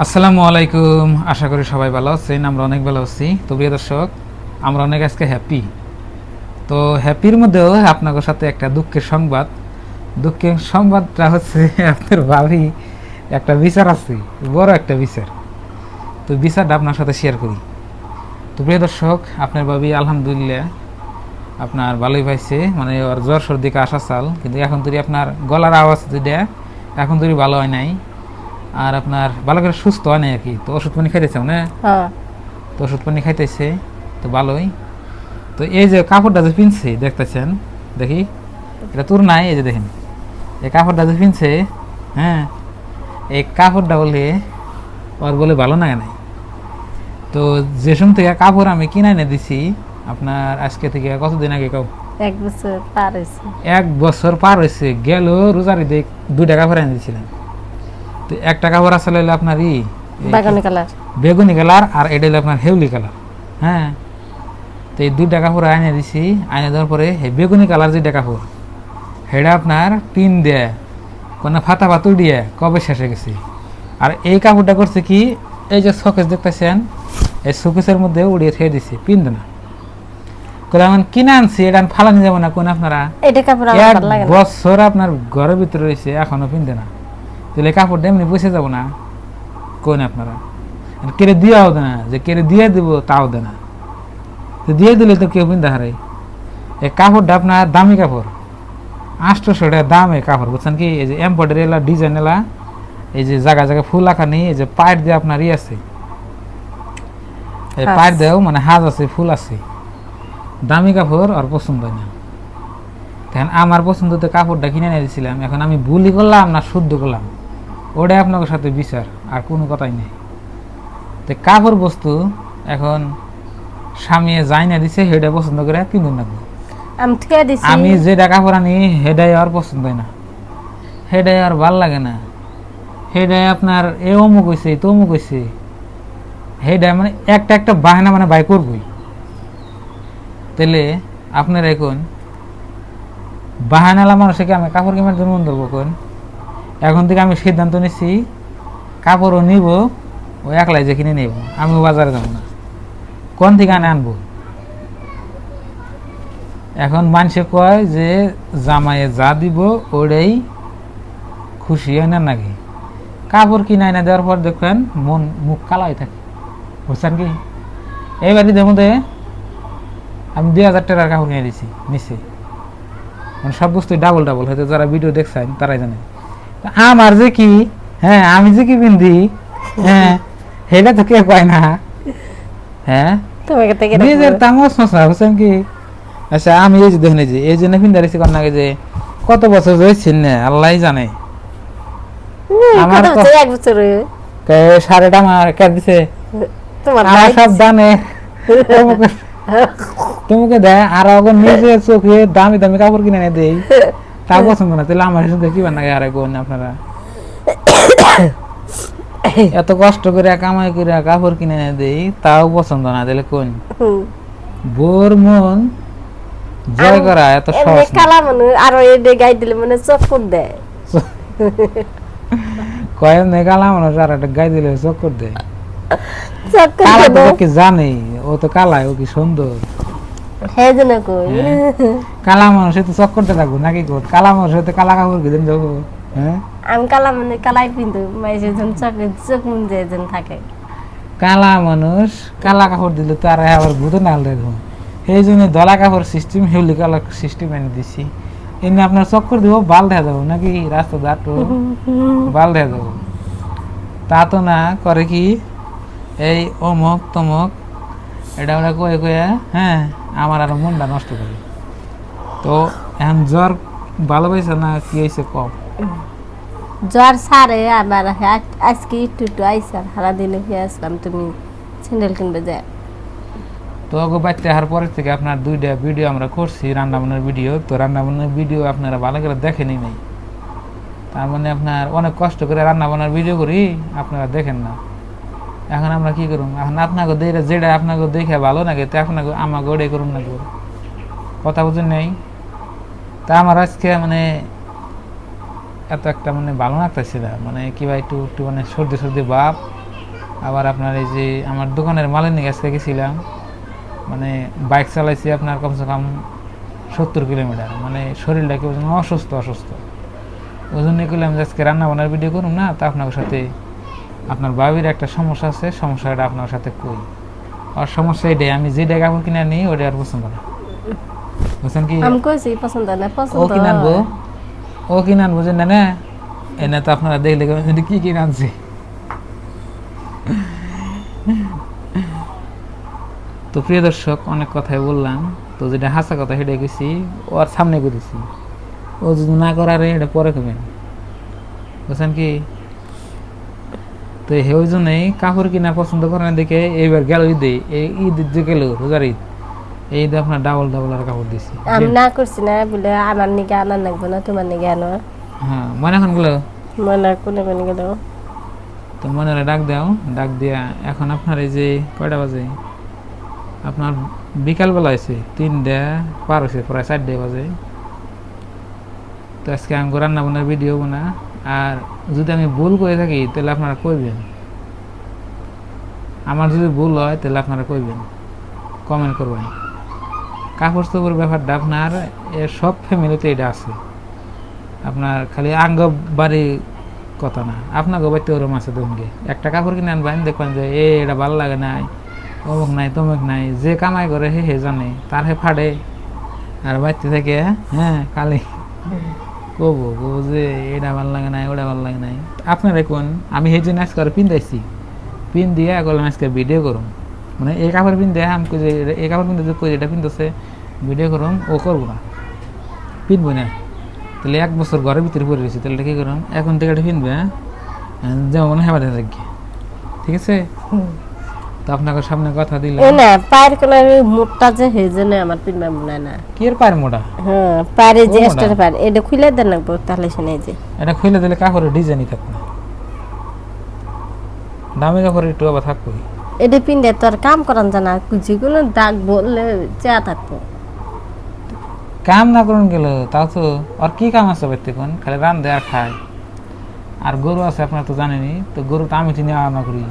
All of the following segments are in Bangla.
আসসালামু আলাইকুম। আশা করি সবাই ভালো আছেন, আমরা অনেক ভালো আছি। তো প্রিয় দর্শক, আমরা অনেক আজকে হ্যাপি তো হ্যাপির মধ্যেও আপনাদের সাথে একটা দুঃখের সংবাদ। দুঃখের সংবাদটা হচ্ছে আপনার ভাবি একটা বিচার আছে, বড় একটা বিচার। তো বিচারটা আপনার সাথে শেয়ার করি। তো প্রিয় দর্শক, আপনার ভাবি আলহামদুলিল্লাহ আপনার ভালোই পাইছে। মানে ওর জ্বর সর্দি কাশা চাল কিন্তু এখন তৈরি আপনার গলার আওয়াজ যেটা এখন তৈরি ভালো হয় নাই আর আপনার ভালো করে সুস্থ হয় নাই আর কি। তো ওষুধ পানি খাইতেছে মানে হ্যাঁ। তো ওষুধ পানি খাইতেছে তো ভালোই। তো এই যে কাপড়টা যে পিনছে দেখতেছেন? দেখি। এটা তোর নাই এই যে দেখেন। এই কাপড়টা যে পিনছে হ্যাঁ এই কাপড়টা বলে ওর বলে ভালো লাগে নাই। তো যে সময় থেকে কাপড় আমি কিনে এনে দিছি আপনার আজকে থেকে কতদিন আগে কাউ এক বছর পার হয়েছে। এক বছর পার হয়েছে গেল রোজারি দেখ দুইটা কাপড় এনে দিয়েছিলেন তো একটা কাপড় আসলে হলো আপনার ই বাগানি কালার। বেগুনি কালার আর এটা হলো আপনার হেউলি কালার হ্যাঁ? তো এই দুইটা কাপড় আইনে দিছি আইনে দেওয়ার পরে এই বেগুনি কালার যেটা কাপড় সেটা আপনার পিন দেয় কোনো ফাতা পাতুর দিয়ে কবে শেষে গেছে। আর এই কাপড়টা করছে কি এই যে শোকেস দেখতেছেন এই শোকেসের মধ্যে উড়িয়ে খেয়ে দিছে পিন দে না। করে আমি কিনে আনছি এটা আমি ফালানি যাব না কোন আপনারা? এক বছর আপনার ঘরের ভিতরে রয়েছে এখনও পিনতে না। তাহলে কাপড়টা এমনি বসে যাব না। কোন আপনারা? কেড়ে দিয়েও দে না যে কেড়ে দিয়ে দিব তাও দে না। তো দিয়ে দিলে তো কেউ পিনতে হারাই এই কাপড়টা আপনার দামি কাপড়। আটশোশো টাকা দাম এই কাপড় বুঝছেন কি? এই যে এম্পয়ডারি এলা ডিজাইন এলা এই যে জায়গা জায়গায় ফুল আঁকা নেই এই যে পায়ের দিয়ে আপনার ইয়ে আছে। এই। পায়ের দিয়েও মানে হাজ আছে ফুল আছে। দামি কাপড় আর পছন্দ না। তখন আমার পছন্দতে কাপড়টা কিনে নিয়েছিলাম এখন আমি ভুলই করলাম না শুদ্ধ করলাম? ওটাই আপনাদের সাথে বিচার আর কোনো কথাই নেই। তো কাপড় বস্তু এখন স্বামী যাই না দিছে সেটা পছন্দ করে কিনুন না আমি যেটা কাপড় আনি সেটাই আর পছন্দ হয় না। সেটাই আর ভালো লাগে না। সেটাই আপনার এ অমুক হয়েছে তো অমুক হয়েছে সেটাই মানে একটা একটা বাহানা মানে বাই করবই। তাহলে আপনার এখন বাহানালা মানুষকে আমি কাপড় কেনার জন্য ধরবো কোন এখন থেকে আমি সিদ্ধান্ত নিচ্ছি কাপড়ও নিব, ও একলাই যে কিনে নেব আমি বাজারে যাব না। কোন থেকে আনে আনব? এখন মানুষে কয় যে, জামাইয়ে যা দিব ওটাই খুশি হয় না নাকি? কাপড় কিনে না দেওয়ার পর দেখবেন মন, মুখ কালাই থাকে। বুঝছেন কি? এই বাড়িতে মধ্যে আমি দুই হাজার টাকার কাপড় কিনে দিছি নিচে মানে সব বস্তু ডাবল ডাবল হয়তো যারা ভিডিও দেখছেন, তারাই জানে। তা আমার যে কি? হ্যাঁ আমি যে কি পিন্ধি? হ্যাঁ সেটা তো কে কয় না। হ্যাঁ? নিজের বুঝছেন কি? আচ্ছা আমি এই যে দেখুন এই যে এই জন্য যে কত বছর রয়েছেন না আল্লাহ জানে। আমার তো- এক বছর সাড়েটা আমার কে দিছে। তোমার আমার সব দানে তোমাকে- দেয় আর নিজে চোখে দামি দামি কাপড় কিনে দেই তা পছন্দ না তাহলে আমার সাথে কি আর কোন আপনারা? এত কষ্ট করে কামাই করে কাপড় কিনে এনে দেই তাও পছন্দ না তাহলে কোন? বোর মন জয় করা এত সহজ না। কালা মানুষ আরও গাই দিলে মানে দেয়। কয়েক মেঘালা মানুষ আর একটা গাই দিলে চক্কর দেয়। চক্কর কালা তো দেয়। কি জানে ও তো কালাই ও কি সুন্দর। হ্যাঁ। কই কালা মানুষ তো চক্কর দিয়ে থাকব নাকি কালা মানুষ তো কালা কাপড় কিনে যাব। হ্যাঁ? আমি কালা মানে কালাই মাইসে মুন যে যেন থাকে। কালা মানুষ কালা কাপড় দিলে তো আর আবার ভূত নাল দেখো। সেই জন্য দলা কাপড় সিস্টেম হেউলি কালার সিস্টেম এনে দিছি। এমনি আপনার চক্কর দিব বাল দেখা যাব নাকি রাস্তা দাঁটো বাল দেখা যাব তা তো না করে কি? এই অমক তমক এটা ওরা কয়ে কয়ে হ্যাঁ? আমার আরও মনটা নষ্ট করি। তো এখন জ্বর ভালো পাইছে না কি হয়েছে কম জ্বর সারে আবার আজ- আজকে একটু একটু আইসার সারা দিনে হয়ে আসলাম তুমি স্যান্ডেল কিনবে যায় তো ওগো বাচ্চা আসার পরের থেকে আপনার দুইটা ভিডিও আমরা করছি রান্নাবান্নার ভিডিও তো রান্নাবান্নার ভিডিও আপনারা ভালো করে দেখেনি নাই তার মানে আপনার অনেক কষ্ট করে রান্নাবান্নার ভিডিও করি আপনারা দেখেন না। এখন আমরা কি করুন এখন আপনাকে দেখে, যেটা আপনাকে দেখে ভালো লাগে, তো আপনাকে আমাকে ওটাই করুন না। কথা বুঝেন নেই? তা আমার আজকে মানে এত একটা মানে ভালো লাগতেছে না। মানে কিবা একটু একটু মানে সর্দি সর্দি ভাব। আবার আপনার এই যে আমার দোকানের নিয়ে আজকে গেছিলাম। মানে বাইক চালাইছি আপনার কমসে কম সত্তর কিলোমিটার। মানে শরীরটা কি অসুস্থ অসুস্থ। ওই জন্য করলাম আজকে রান্না বান্নার ভিডিও করুন না, তা আপনার সাথে আপনার বাবির একটা সমস্যা আছে সমস্যাটা আপনার সাথে কই? আর সমস্যা এটাই আমি যেটা কাপড় কিনে নিই ওটা আর পছন্দ না। বুঝছেন কি? আমি কইছি পছন্দ না ও পছন্দ। কিনে আনব? ও কিনে আনব যে না না এনে তো আপনারা দেখলে কেমন কি কিনে আনছে? তো প্রিয় দর্শক অনেক কথাই বললাম তো যেটা হাসা কথা সেটাই কইছি ও আর সামনে করেছি ও যদি না করারে এটা পরে করবেন বুঝছেন কি? তো হে ওই জন্যই কাপড় কিনা পছন্দ করে না দেখে এইবার গেল ঈদে। এই ঈদ যে গেল রোজার ঈদ। এই ঈদে আপনার ডাবল ডাবল আর কাপড় দিছি। আমি না করছি না বলে আমার নিকে আনার লাগবে না তোমার নিকে আনো। হ্যাঁ মনে এখন গেলো? মনে কোনে কোনে গেল। তো মনে ডাক দাও ডাক দিয়া এখন আপনার এই যে কয়টা বাজে? আপনার বিকালবেলা হয়েছে তিনটা পার হয়েছে প্রায় চারটে বাজে। তো আজকে আমি রান্না বান্নার ভিডিও না আর যদি আমি ভুল করে থাকি, তাহলে আপনারা কইবেন। আমার যদি ভুল হয়, তাহলে আপনারা কইবেন। কমেন্ট করবেন। কাপড় চোপড় ব্যাপারটা আপনার এ সব ফ্যামিলিতে এটা আছে। আপনার খালি আঙ্গ বাড়ি কথা না। আপনাকে বাড়িতে ওরম আছে দেখুনকে একটা কাপড় কিনে আনবেন, দেখবেন যে, এ, এটা ভালো লাগে নাই, অমুক নাই, তমুক নাই, যে কামাই করে, হে হে জানে, তার হে ফাড়ে আর বাড়িতে থেকে হ্যাঁ কালি কব কব যে এটা ভালো লাগে নাই, ওটা ভালো লাগে নাই। আপনারা কোন? আমি সেই জন্য আজকে পিন দিয়েছি। পিন দিয়ে করলাম আজকে ভিডিও করুন মানে এই কাপড় পিন দেয় আমি যে এই কাপড় পিনতে যে কই এটা পিনতেছে ভিডিও করুন ও করব না। পিনবো না। তাহলে এক বছর ঘরের ভিতরে পড়ে রয়েছে, তাহলে কি করুন এখন থেকে এটা পিনবে হ্যাঁ? যেমন থাকি। ঠিক আছে? তো আপনাকে সামনে কথা দিলাম। না পায়ের কোনার মুখটা যে হে জন্য আমার পিনবা মনে না। কি এর পায়ের মোটা হ্যাঁ পায়ের যে ও এক্সট্রা পায়ের এটা খুলে দেন না তাহলে শুনে যে। এটা খুলে দিলে কাপড়ের ডিজাইনই থাকবে না। দামি কাপড় একটু আবার থাকবে এটা পিনলে তো আর কাম করান জানা যেগুলো দাগ বললে চা থাকব। কাম না করুন গেল তাও তো আর কি কাম আছে বাড়িতে কোন? খালি রান্ধে আর খায়। আর গরু আছে আপনার তো জানেনি তো গরুটা আমি চিনি আনা করি।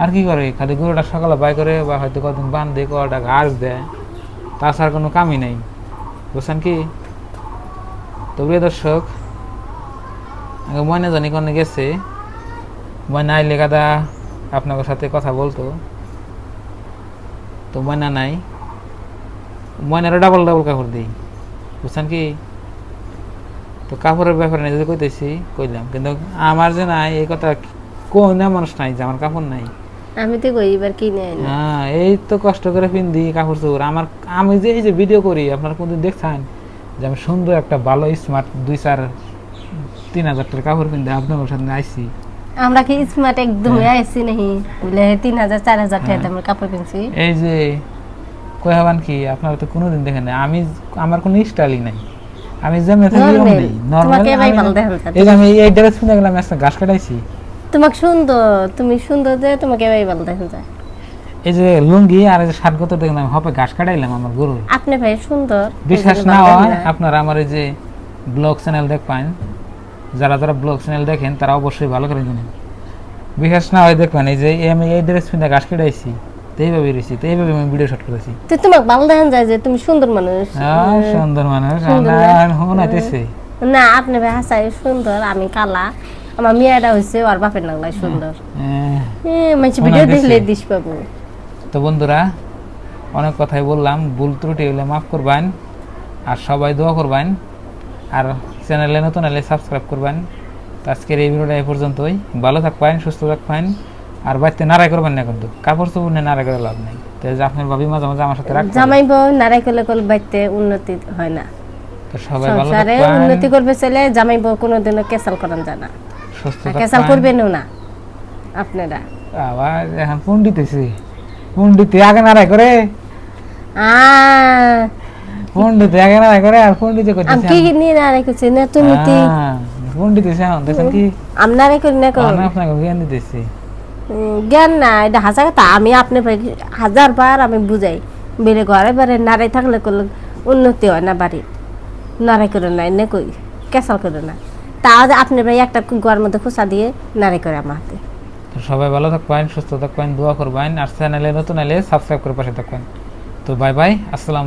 আর কি করে? খালি গরুটা সকালে বাই করে বা হয়তো কদিন বান্ধে কটা ঘাস দেয়, তাছাড়া কোনো কামই নেই। বুঝছেন কি? তো প্রিয় দর্শক ময়না জানি কোনে গেছে? ময়না আইলে কাদা আপনাদের সাথে কথা বলতো। তো ময়না নাই। ময়নারও ডাবল ডাবল কাপড় দিই। বুঝছেন কি? তো কাপড়ের ব্যাপারে যদি কইতেছি, কইলাম। কিন্তু আমার যে নাই, এই কথা কোন মানুষ নাই যে, আমার কাপড় নাই। আমি তো কই এবার কিনে আনি। হ্যাঁ এই তো কষ্ট করে পিন্দি কাপড় চোপড়। আমার আমি যে এই যে ভিডিও করি আপনারা কোনদিন দেখছেন? যে আমি সুন্দর একটা ভালো স্মার্ট দুই চার তিন হাজার টাকার কাপড় পিনতে আপনার সাথে আইসি আমরা কি স্মার্ট একদম হ্যাঁ। আইসি নাহি? বলে তিন হাজার চার হাজার টাকা দামের কাপড় কিনছি। এই যে কই হবান কি আপনারা তো কোনোদিন দেখেন নাই। আমি আমার কোনো স্টাইলই নাই। আমি যেমন থাকি নরমাল এই আমি এই ড্রেস পিনে গেলাম আজকে ঘাস কাটাইছি। তোমাকে সুন্দর তুমি সুন্দর যে তোমাকে এবারই ভালো দেখা যায়। এই যে লুঙ্গি আর এই যে শার্ট গত দেখলাম হপে ঘাস কাটাইলাম আমার গরুর। আপনি ভাই সুন্দর বিশ্বাস না হয় আপনারা আমার এই যে ব্লগ চ্যানেল দেখ পান যারা যারা ব্লগ চ্যানেল দেখেন তারা অবশ্যই ভালো করে জানেন। বিশ্বাস না হয় দেখবেন এই যে আমি এই ড্রেস পিনে ঘাস কাটাইছি তো এইভাবে রয়েছি তো এইভাবে আমি ভিডিও শুট করেছি। তো তোমাকে ভালো দেখা যায় যে তুমি সুন্দর মানুষ। সুন্দর মানুষ না আপনি ভাই হাসাই সুন্দর আমি কালা। আমার মেয়েটা হয়েছে ওর বাপের নাগলাই সুন্দর। মানে ভিডিও দেখলে দিস পাবো তো বন্ধুরা অনেক কথাই বললাম ভুল ত্রুটি হলে মাফ করবেন আর সবাই দোয়া করবেন আর চ্যানেলে নতুন হলে সাবস্ক্রাইব করবেন। তো আজকের এই ভিডিওটা এই পর্যন্তই। ভালো থাকবেন সুস্থ থাকবেন আর বাড়িতে নাড়াই করবেন না কিন্তু। কাপড় চোপড় নিয়ে নাড়াই করে লাভ নেই। তো আপনার ভাবি মাঝে মাঝে আমার সাথে রাখবেন জামাই বউ নারাই করলে কল বাইতে উন্নতি হয় না। তো সবাই ভালো থাকবেন। উন্নতি করবে চলে জামাই বউ কোনোদিনও কেসাল করান যায় না সুস্থ কেসাল থাকবেন করবেনও না আপনারা। আবার এখন পন্ডিতেছি পন্ডিতে আগে নাড়াই করে। আহ, আগে নাড়াই করে আর পন্ডিতে আমি কি নিয়ে নারাই করছি? না তুমি কি পন্ডিতেছি এখন দেখছেন কি? আমি নারাই করি না কর আমি আপনাকে জ্ঞান দিতেছি জ্ঞান না এটা হাজার কথা। আমি আপনি ভাই হাজার বার আমি বুঝাই। বেড়ে ঘরে বেড়ে নারাই থাকলে করলে উন্নতি হয় না বাড়ি নারাই করে না এনে কই? কেসাল করে না। যে আপনি ভাই একটা গোয়ার মধ্যে খোসা দিয়ে নারে করে আমার হাতে। তো সবাই ভালো থাকবেন, সুস্থ থাকবেন, দোয়া করবেন, আর চ্যানেলে নতুন এলে সাবস্ক্রাইব করে পাশে থাকবেন। তো বাই বাই আসসালাম